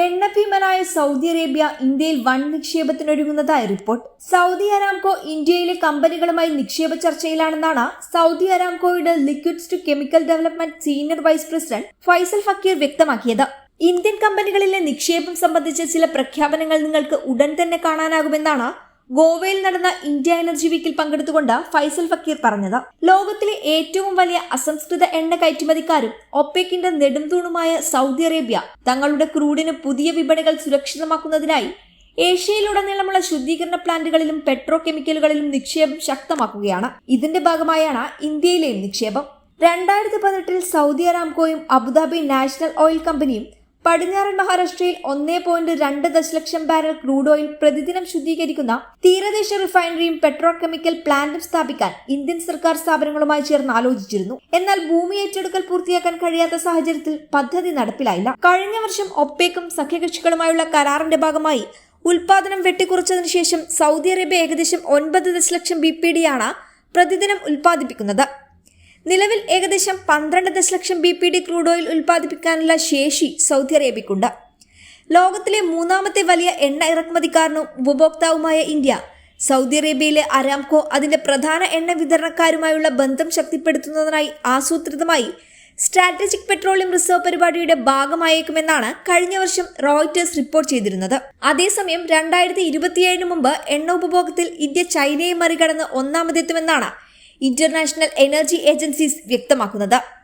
എണ്ണഭീമനായ Saudi Arabia ഇന്ത്യയിൽ വൻ നിക്ഷേപത്തിനൊരുങ്ങുന്നതായി report. Saudi Aramco ഇന്ത്യയിലെ കമ്പനികളുമായി നിക്ഷേപ ചർച്ചയിലാണെന്നാണ് Saudi അരാംകോയുടെ liquids to chemical development senior vice president Faisal Faqeer വ്യക്തമാക്കിയത്. ഇന്ത്യൻ കമ്പനികളിലെ നിക്ഷേപം സംബന്ധിച്ച ചില പ്രഖ്യാപനങ്ങൾ നിങ്ങൾക്ക് ഉടൻ തന്നെ കാണാനാകുമെന്നാണ് ഗോവയിൽ നടന്ന ഇന്ത്യ എനർജി വീക്കിൽ പങ്കെടുത്തുകൊണ്ട് ഫൈസൽ ഫക്കീർ പറഞ്ഞത്. ലോകത്തിലെ ഏറ്റവും വലിയ അസംസ്കൃത എണ്ണ കയറ്റുമതിക്കാരും ഒപ്പേക്കിന്റെ നെടുംതൂണുമായ സൗദി അറേബ്യ തങ്ങളുടെ ക്രൂഡിന് പുതിയ വിപണികൾ സുരക്ഷിതമാക്കുന്നതിനായി ഏഷ്യയിലുടനീളമുള്ള ശുദ്ധീകരണ പ്ലാന്റുകളിലും പെട്രോ കെമിക്കലുകളിലും നിക്ഷേപം ശക്തമാക്കുകയാണ്. ഇതിന്റെ ഭാഗമായാണ് ഇന്ത്യയിലെയും നിക്ഷേപം. രണ്ടായിരത്തി പതിനെട്ടിൽ സൗദി അറാംകോയും അബുദാബി നാഷണൽ ഓയിൽ കമ്പനിയും പടിഞ്ഞാറൻ മഹാരാഷ്ട്രയിൽ ഒന്നേ പോയിന്റ് രണ്ട് ദശലക്ഷം ബാരൽ ക്രൂഡ് ഓയിൽ പ്രതിദിനം ശുദ്ധീകരിക്കുന്ന തീരദേശ റിഫൈനറിയും പെട്രോ കെമിക്കൽ പ്ലാന്റും സ്ഥാപിക്കാൻ ഇന്ത്യൻ സർക്കാർ സ്ഥാപനങ്ങളുമായി ചേർന്ന് ആലോചിച്ചിരുന്നു. എന്നാൽ ഭൂമി ഏറ്റെടുക്കൽ പൂർത്തിയാക്കാൻ കഴിയാത്ത സാഹചര്യത്തിൽ പദ്ധതി നടപ്പിലായില്ല. കഴിഞ്ഞ വർഷം ഒപ്പേക്കും സഖ്യകക്ഷികളുമായുള്ള കരാറിന്റെ ഭാഗമായി ഉൽപാദനം വെട്ടിക്കുറച്ചതിനു ശേഷം സൗദി അറേബ്യ ഏകദേശം ഒൻപത് ദശലക്ഷം ബി പി ഡിയാണ് പ്രതിദിനം ഉൽപ്പാദിപ്പിക്കുന്നത്. നിലവിൽ ഏകദേശം പന്ത്രണ്ട് ദശലക്ഷം B P D crude oil ഉൽപ്പാദിപ്പിക്കാനുള്ള ശേഷി സൗദി അറേബ്യക്കുണ്ട്. ലോകത്തിലെ മൂന്നാമത്തെ വലിയ എണ്ണ ഇറക്കുമതിക്കാരനും ഉപഭോക്താവുമായ ഇന്ത്യ സൗദി അറേബ്യയിലെ അരാംകോ അതിന്റെ പ്രധാന എണ്ണ വിതരണക്കാരുമായുള്ള ബന്ധം ശക്തിപ്പെടുത്തുന്നതിനായി ആസൂത്രിതമായി സ്ട്രാറ്റജിക് പെട്രോളിയം റിസർവ് പരിപാടിയുടെ ഭാഗമായേക്കുമെന്നാണ് കഴിഞ്ഞ വർഷം റോയിറ്റേഴ്സ് റിപ്പോർട്ട് ചെയ്തിരുന്നത്. അതേസമയം രണ്ടായിരത്തി ഇരുപത്തിയേഴിന് മുമ്പ് എണ്ണ ഉപഭോഗത്തിൽ ഇന്ത്യ ചൈനയെ മറികടന്ന് ഒന്നാമതെത്തുമെന്നാണ് ഇന്റർനാഷണൽ എനർജി ഏജൻസീസ് വ്യക്തമാക്കുന്നത്.